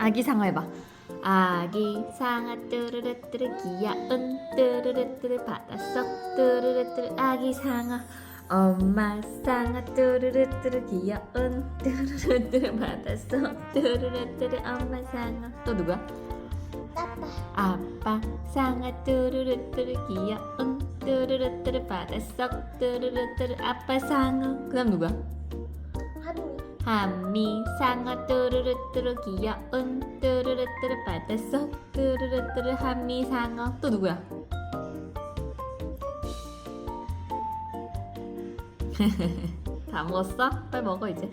아기 상어 해봐. 아기 상어 뚜루루뚜루 귀여운 뚜루루뚜루 바닷속 뚜루루뚜루 아기 상어. 엄마 상어 뚜루루뚜루 귀여운 뚜루루뚜루 바닷속 뚜루루뚜루 엄마 상어. 또 누구야? 아빠. 아빠 상어 뚜루루뚜루 귀여운 뚜루루뚜루 바닷속 뚜루루뚜루 아빠 상어. 그 다음 누구야? 한미 상어 뚜루루뚜루 귀여운 뚜루루뚜루 바닷속 뚜루루뚜루 한미 상어 또 누구야? 다 먹었어? 빨리 먹어 이제.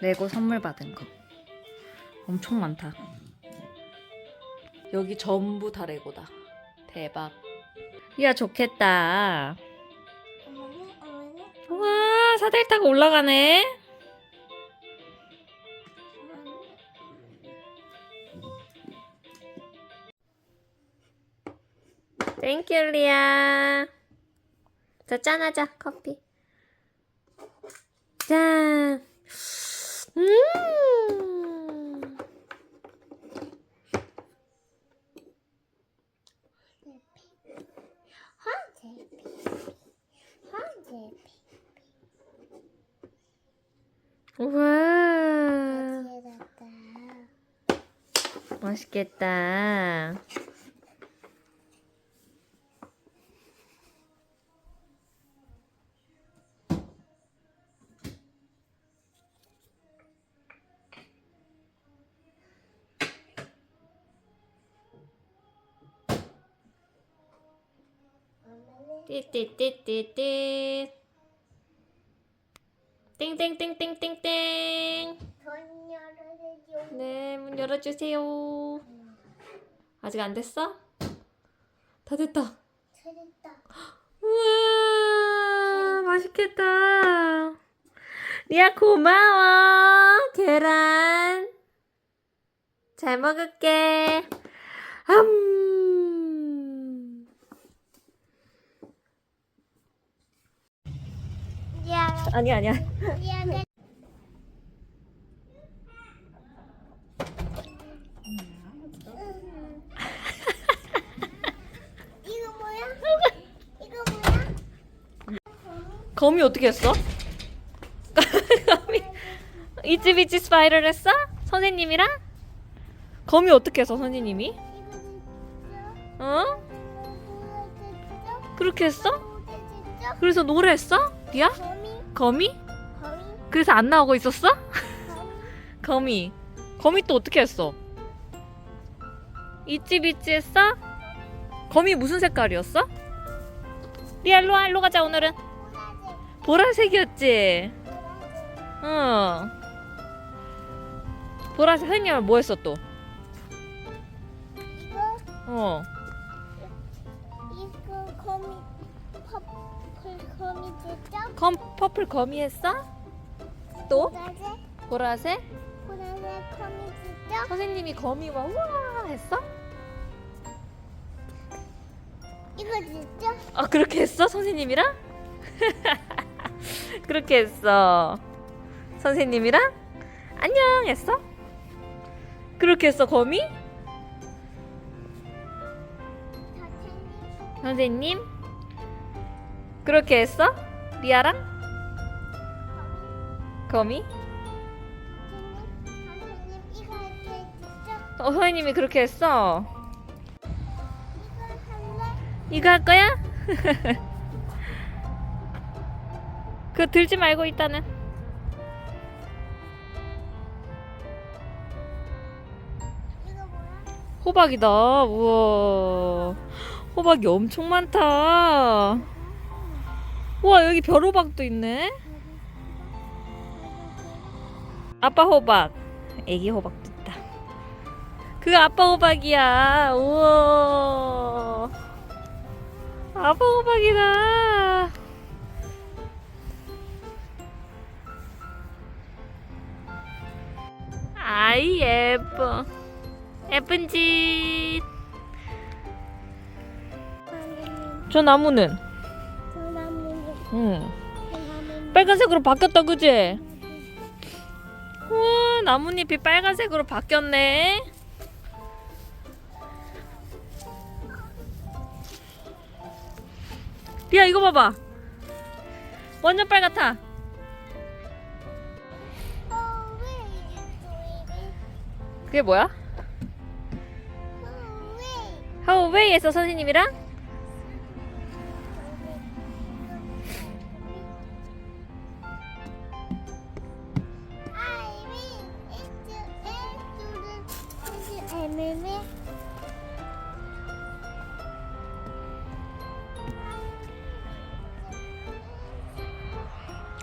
레고 선물 받은 거. 엄청 많다. 여기 전부 다 레고다. 대박. 이야 좋겠다 사다리 타고 올라가네. 땡큐 리아 자 짠하자 커피. 짠. 음. 화제비 화제비 우와 여기에다가 맛있겠다. 띠띠띠띠띠. 땡땡땡땡땡땡. 네, 문 열어주세요. 아직 안 됐어? 다 됐다. 우와, 맛있겠다. 리아 고마워. 계란. 잘 먹을게. 음. 야 아니야, 아니야. 미안해 이거 뭐야? 이거 뭐야? 거미 어떻게 했어? 거미 이츠비츠 스파이럴 했어? 선생님이랑? 거미 어떻게 했어 선생님이? 어? 그렇게 했어? 그래서 노래했어? 리아? 거미 그래서 안 나오고 있었어? 거미 거미 또 어떻게 했어? 이찌비찌 했어? 거미 무슨 색깔이었어? 일로와 일로 가자 오늘은 보라색 보라색이었지? 응 보라색 선생님은 뭐 했어 또? 이거 어 이거 거미 퍼플 거미 진짜? 검, 퍼플 거미 했어? 또? 보라색 보라색? 보라색 거미 진짜? 선생님이 거미와 우와 했어? 이거 진짜? 아 그렇게 했어 선생님이랑? 그렇게 했어 선생님이랑 안녕 했어? 그렇게 했어 거미? 선생님 그렇게 했어? 리아랑? 거미? 어 선생님이 그렇게 했어? 이거 할 거야? 그거 들지 말고 일단은? 호박이다. 우와. 호박이 엄청 많다. 우와 여기 별호박도 있네. 아빠 호박. 애기 호박도 있다. 그 아빠 호박이야. 우와. 아빠 호박이다 아이 예뻐 예쁜 짓저 나무는 저 나무는 응 빨간색으로 바뀌었다 그지? 저 우와, 나뭇잎이 빨간색으로 바뀌었네. 리아 이거 봐봐. 완전 빨갛다. 그게 뭐야? Oh. 하우웨이에서 선생님이랑?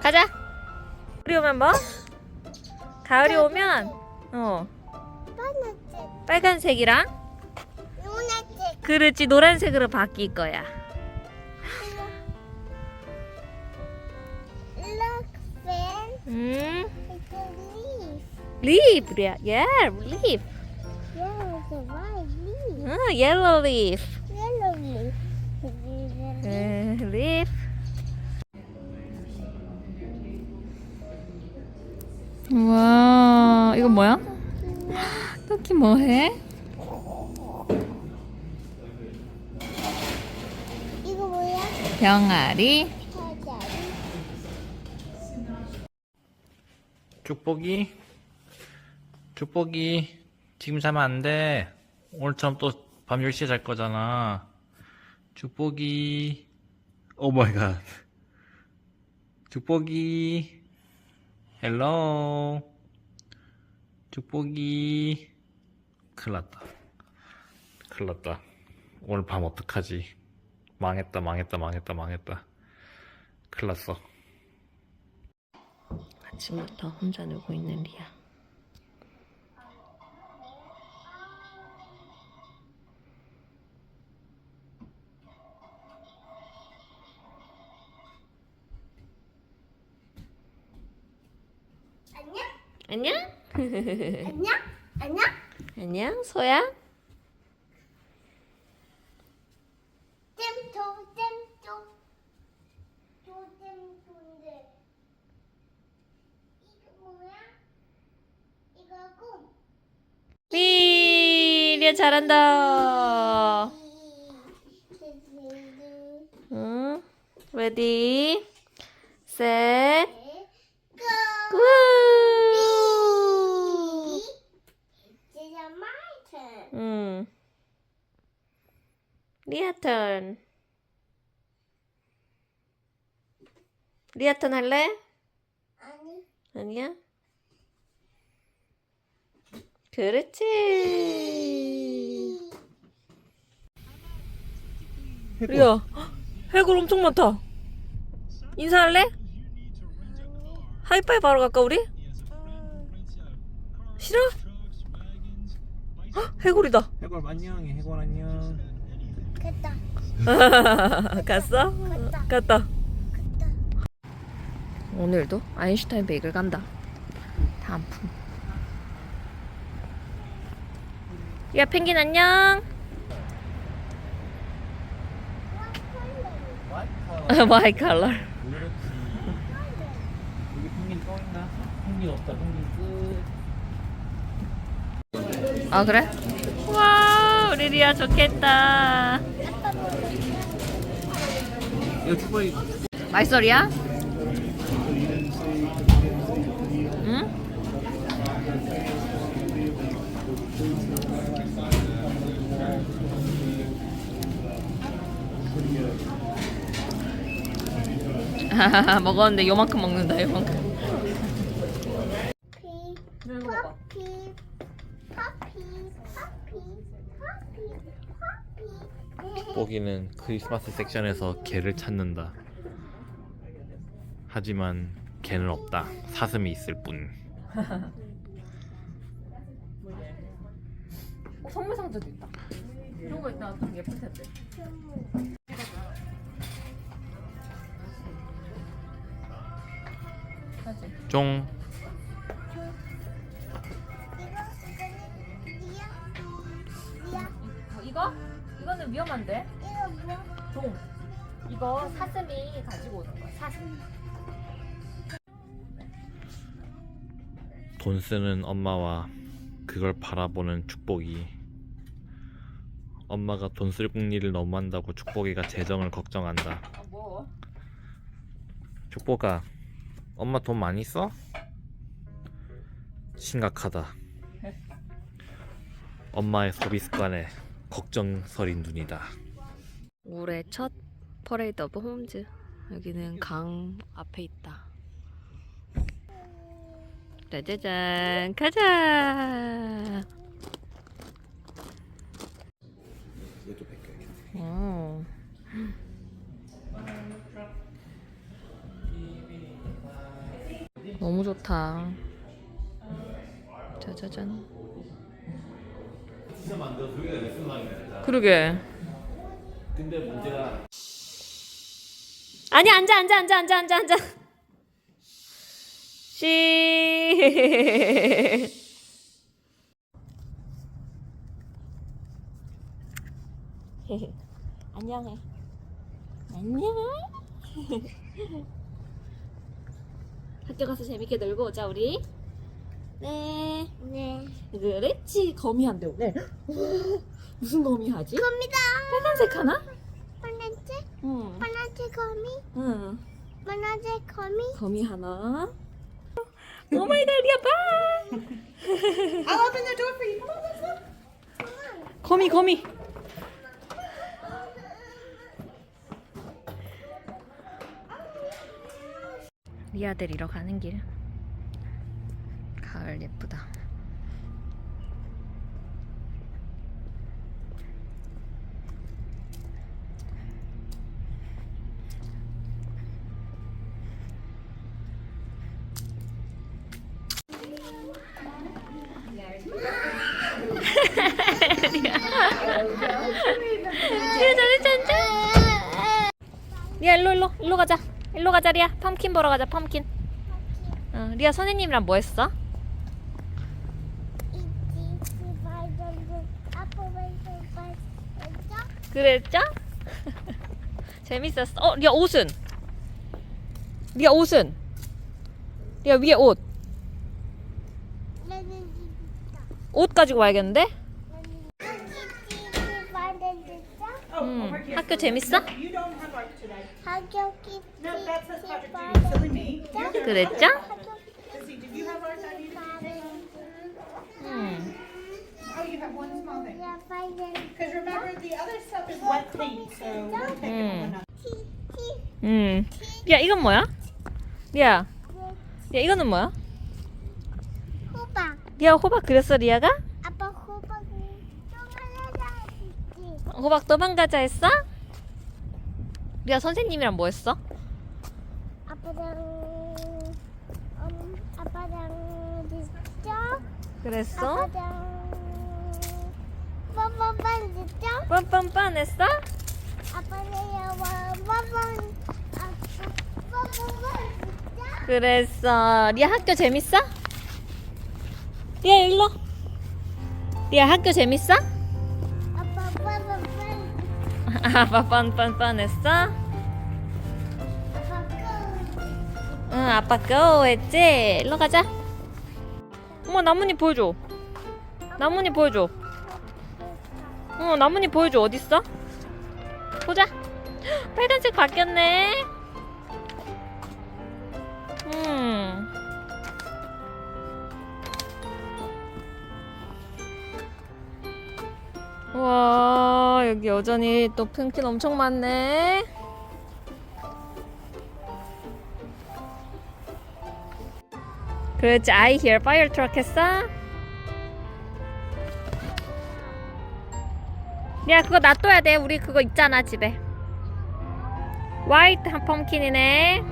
가자. 가을이 오면 뭐? 가을이 오면 어 빨간색, 빨간색이랑 노란색, 그렇지 노란색으로 바뀔 거야. look, fan. 음, It's a leaf. leaf, 리아, yeah, leaf. Yeah, it's a white leaf. 어, yellow leaf. Yellow leaf. It's a leaf. 음, leaf. 와, 이건 뭐야? 토끼 뭐해? 이거 뭐야? 병아리. 죽보기? 죽보기 지금 자면 안 돼. 오늘처럼 또 밤 10시에 잘 거잖아. 죽보기. 오 마이 갓. 죽보기. 헬로. 죽보기 큰일 났다 큰일 났다 오늘 밤 어떡하지 망했다 망했다 망했다 망했다 큰일 났어 아침부터 혼자 놀고 있는 리아. 안녕? 안녕? 안녕? 안녕? 안녕, 소야. 잼토 잼토 조잼토인데 이거 뭐야? 이거 꿈 위, 리아 잘한다. 응, 레디, 셋, 고! It's my turn. 응. 리아 턴. 리아 턴 할래? 아니, 아니야? 그렇지. 리아, 해골 엄청 많다. 인사할래? 하이파이브 하러 갈까 우리? 싫어? 헉, 해골이다. 해골 안녕 해골 안녕 갔다, 갔어? 갔다. 갔다. 오늘도 아인슈타인 베이글 간다. 다음 품. 야 펭귄 안녕. 와이 컬러. 그렇지 여기 펭귄 또 있나? 펭귄 없다 펭귄 끝 아 그래? 와 우리 리아 좋겠다. 이거 맛있어 리아? 응? 먹었는데 요만큼 먹는다 요만큼. 봐봐. 퍼피, 퍼피, 퍼피, 퍼피, 퍼피. 죽보기는 크리스마스 섹션에서 개를 찾는다 하지만 개는 없다 사슴이 있을 뿐 어, 선물 상자도 있다. 이런 거 있다 좀 예쁠 텐데. 사진. 쫑 이거, 이거는. 어, 이거? 위험한데? 종. 이거 사슴이 가지고 오는 거야. 사슴. 돈 쓰는 엄마와 그걸 바라보는 축복이 엄마가 돈 쓸 궁리를 너무 한다고 축복이가 재정을 걱정한다 뭐? 축복아 엄마 돈 많이 써? 심각하다. 엄마의 소비 습관에 걱정설인 눈이다. 올해 첫 퍼레이드 오브 홈즈. 여기는 강 앞에 있다. 짜자잔 가자! 어. 너무 좋다. 짜자잔. 그러게. 근데 문제가 아니 앉아 앉아 앉아 앉아 앉아 앉아. 씨. 안녕해. 안녕 학교 가서 재밌게 놀고 오자 우리 네 네. 그랬지 거미 한대 오늘 무슨 거미 하지? 겁니다. 빨간색 하나? 파란색, 응 파란색 거미, 응. 파란색 거미. 거미 하나. 갓, 리아 봐. I'll open the door for you. Come on, let's look. 거미 거미. 리아 데리러 가는 길. 가을 예쁘다. 리아 잘했잖아. 리아 일로 일로 일로 가자. 일로 가자 리아. 펌킨 보러 가자 펌킨. 어, 리아 선생님이랑 뭐 했어? 그랬죠? 재밌었어. 어, 리아 옷은? 리아 옷은? 리아 위에 옷. 옷 가지고 와야겠는데? 음. 학교 재밌어? 학교 good. 그랬죠? 음. Oh, Mm. 음. 리아 이건 뭐야? 리아. 리아 이거는 뭐야? 호박 리아 호박 그렸어 리아가? 아빠 호박이 쪼가라라 있지 호박 도망가자 했어? 리아 선생님이랑 뭐 했어? 아빠랑 음, 아빠랑 진짜 그랬어? 아빠랑 뻔뻔뻔 진짜 뻔뻔뻔 했어? 아빠랑 뻔뻔 아, 뻔뻔뻔 진짜 그랬어. 리아 학교 재밌어? 리아 일로. 리아 학교 재밌어? 아빠 뻔뻔뻔 아빠 뻔뻔뻔 했어? 아빠 끄응 아빠 고 했지? 일로 가자. 어머 나뭇잎 보여줘. 나뭇잎 보여줘. 어 나뭇잎 보여줘 어딨어? 보자. 빨간색 바뀌었네. 음. 와 여기 여전히 또 핑킨 엄청 많네. 그렇지 I hear fire truck 했어? 야 그거 놔둬야 돼 우리 그거 있잖아 집에 화이트 한 펌킨이네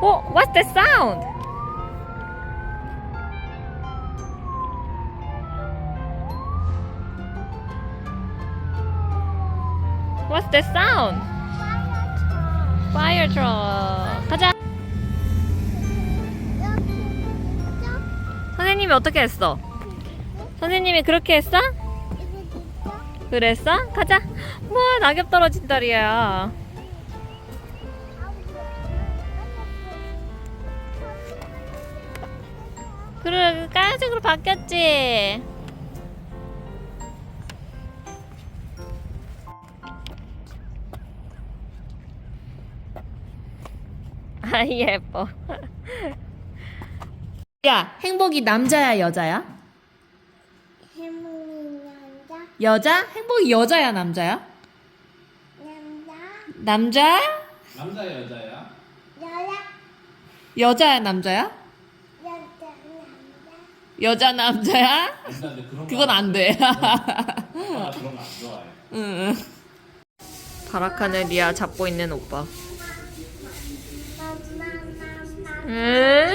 어? What's that sound? That sound? Fire truck 가자 선생님이 어떻게 했어? 선생님이 그렇게 했어? 그랬어? 가자. 우와 낙엽 떨어진다 리야. 그래 까만색으로 바뀌었지. 아 예뻐. 야 행복이 남자야 여자야? 해몽이 남자 여자? 행복이 여자야 남자야? 남자 남자? 남자 여자야? 여자 여자야 남자야? 여자 남자 여자 남자야? 남자인데 그런 그건 안 돼. 아, 그런 거 안 좋아해. 응. 바라카는 리아 잡고 있는 오빠. 음,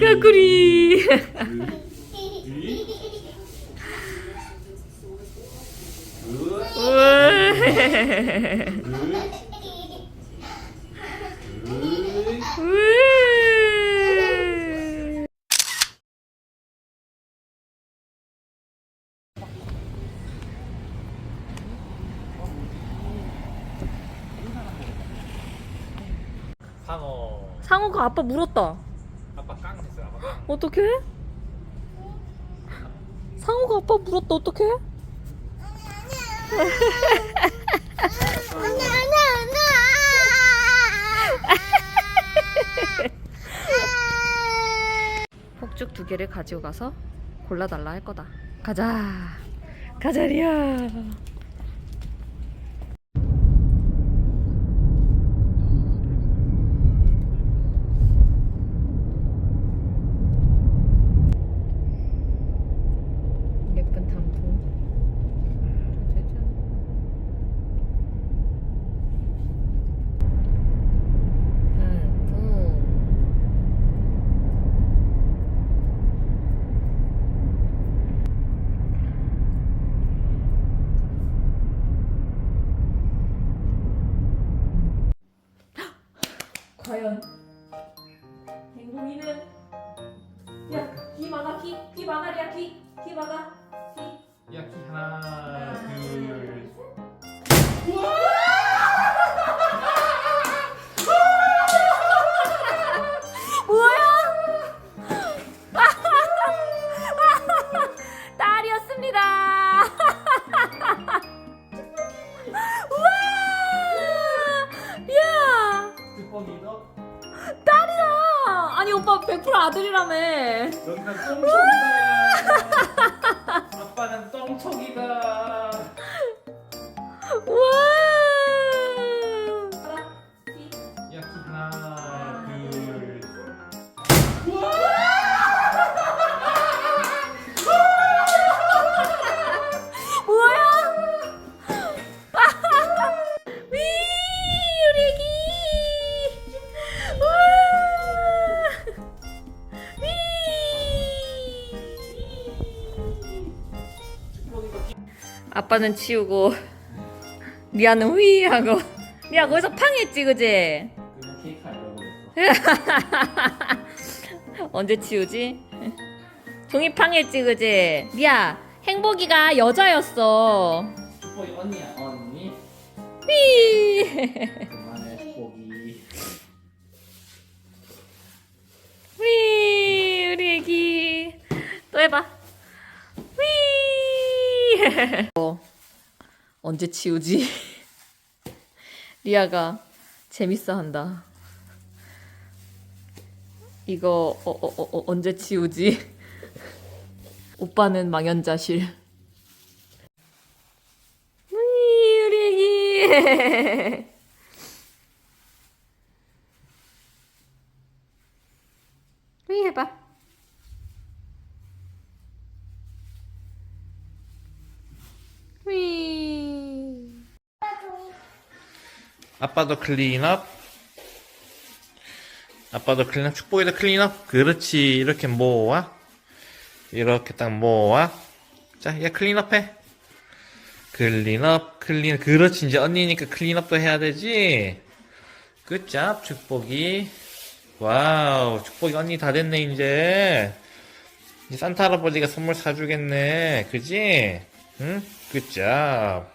까꾸리. 상어. 상어가 아빠 물었다. 아빠 깡 됐어. 아빠 깡. 어떡해? 상어가 아빠 물었다. 어떡해? 아니 아니 아니 폭죽 두 개를 가지고 가서 골라달라 할 거다. 가자. 가자, 리아. 아들이라며 여기는 똥촉이다. 아빠는 치우고 리아는 휘 하고 리아 거기서 팡 했지 그지? 그냥 케이크 하려고 그랬어. 언제 치우지? 종이 팡 했지 그지? 리아 행복이가 여자였어 축복이 언니야, 언니. 휘 그만해, 우리 애기 또 해봐 위 어, 언제 치우지? 리아가 재밌어 한다 이거 어, 어, 어, 어, 언제 치우지? 오빠는 망연자실 위 우리 애기 아빠도 클린업. 아빠도 클린업. 축복이도 클린업. 그렇지. 이렇게 모아. 이렇게 딱 모아. 자, 야 클린업 해. 클린업, 클린. 그렇지. 이제 언니니까 클린업도 해야 되지. 굿잡, 축복이. 와우, 축복이 언니 다 됐네, 이제. 이제 산타 할아버지가 선물 사주겠네. 그지? 응? 굿잡.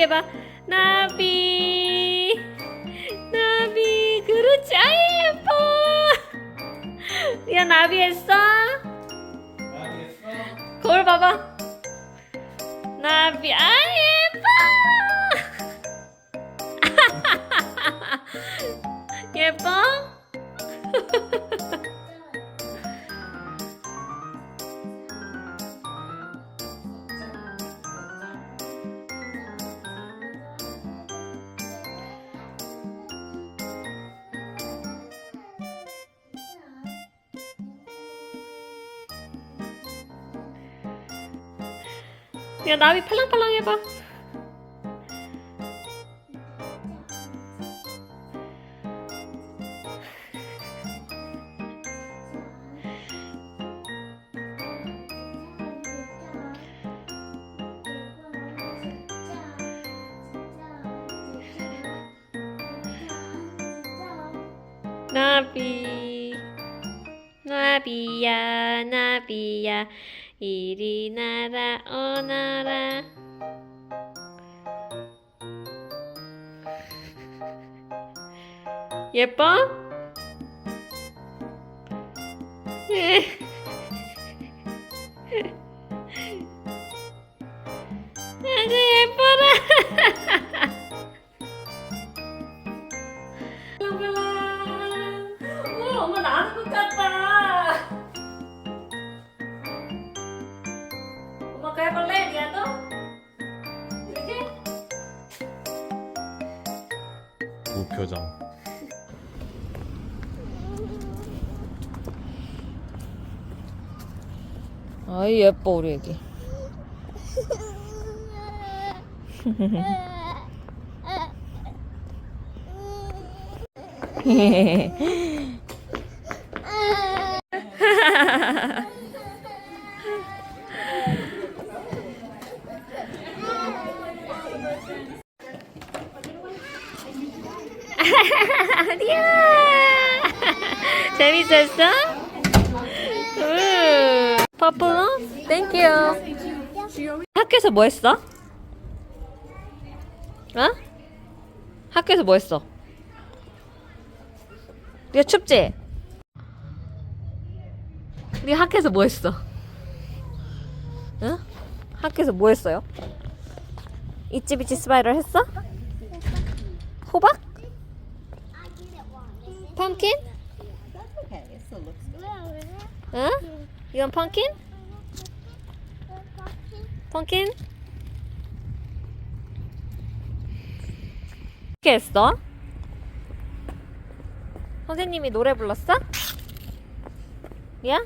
나비 해봐. 나비. 나비. 그렇지. 아 예뻐. 야 나비 했어? 거울 봐봐. 나비. 아 예뻐. 예뻐? 나비 팔랑팔랑 해봐. 나비 나비야 나비야 이리 나라 오너라 예뻐? 아주 예뻐라 오, 엄마 나는 것 같다. 거 해볼래, 리아도? 이렇게? 무표정. 아이 예뻐 우리 애기. 재밌었어? 음. 퍼플러? 땡큐. 학교에서 뭐 했어? 어? 학교에서 뭐 했어? 네가 춥지? 네 학교에서 뭐 했어? 응? 학교에서 뭐 했어요? 이찌비찌 스파이럴 했어? 호박? 펌킨? 응? 이건 펌킨? 펌킨? 어떻게 했어? 선생님이 노래 불렀어? 야?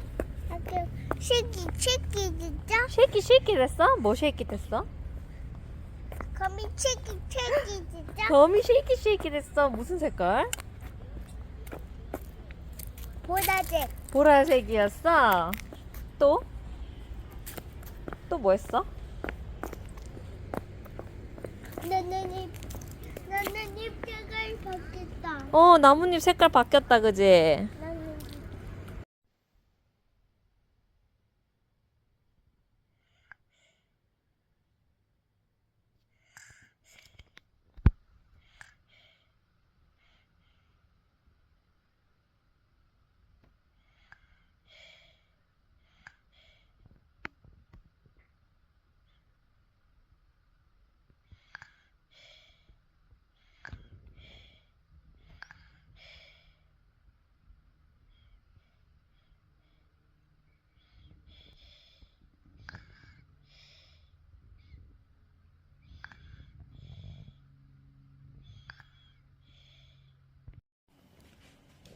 쉐키 쉐키 진짜? 쉐이키 쉐이키 됐어? 뭐 쉐이키 됐어? 거미 쉐키 쉐키 진짜? 거미 쉐이키 쉐이키 됐어 무슨 색깔? 보라색 보라색이었어 또? 또 뭐 했어? 나는 입 나는 입장을 바뀌었다 어 나뭇잎 색깔 바뀌었다 그지?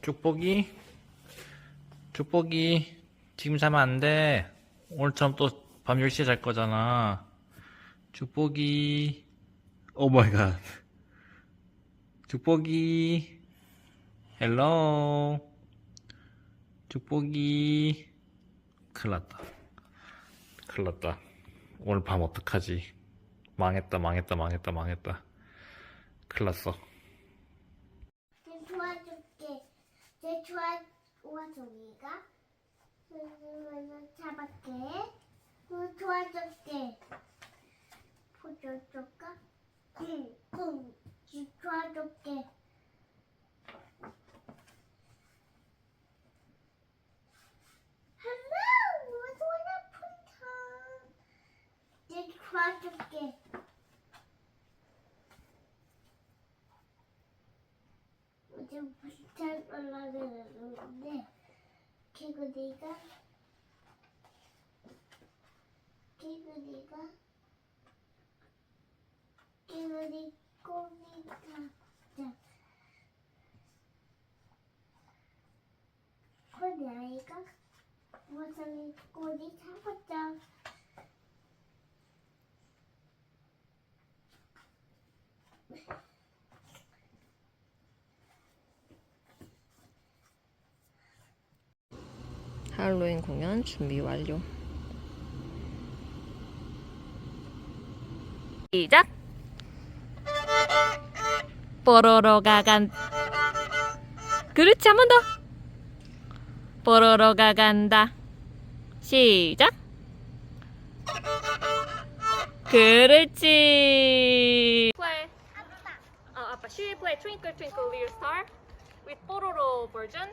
축복이 축복이 지금 자면 안 돼. 오늘처럼 또 밤 10시에 잘 거잖아. 축복이 오 마이 갓. 축복이 헬로 축복이 큰일 났다. 큰일 났다. 오늘 밤 어떡하지? 망했다 망했다 망했다 망했다. 큰일 났어. 우와 우와 종이가? 잡았게. 도와줄게. 보여줄까? 쿵쿵 도와줄게. 도와줄게. 어제 무슨 잘 올라가는데 개구리가 개구리가 개구리 꼬리가 자 꼬리 아이가 무슨 꼬리 잡았죠. 할로윈 공연 준비 완료. 시작. 뽀로로가 간. 그렇지 한 번 더. 뽀로로가 간다. 시작. 그렇지. play. 어, 아빠. She will play Twinkle Twinkle Little Star with 뽀로로 version.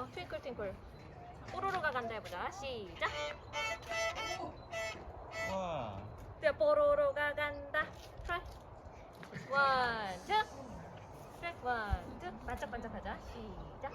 어, 트윙클 트윙클. 뽀로로가 간다 해보자. 시작. 와. 자, 뽀로로가 간다. 트라이. 원, 투. 트라이. 원, 투. 반짝반짝하자. 시작.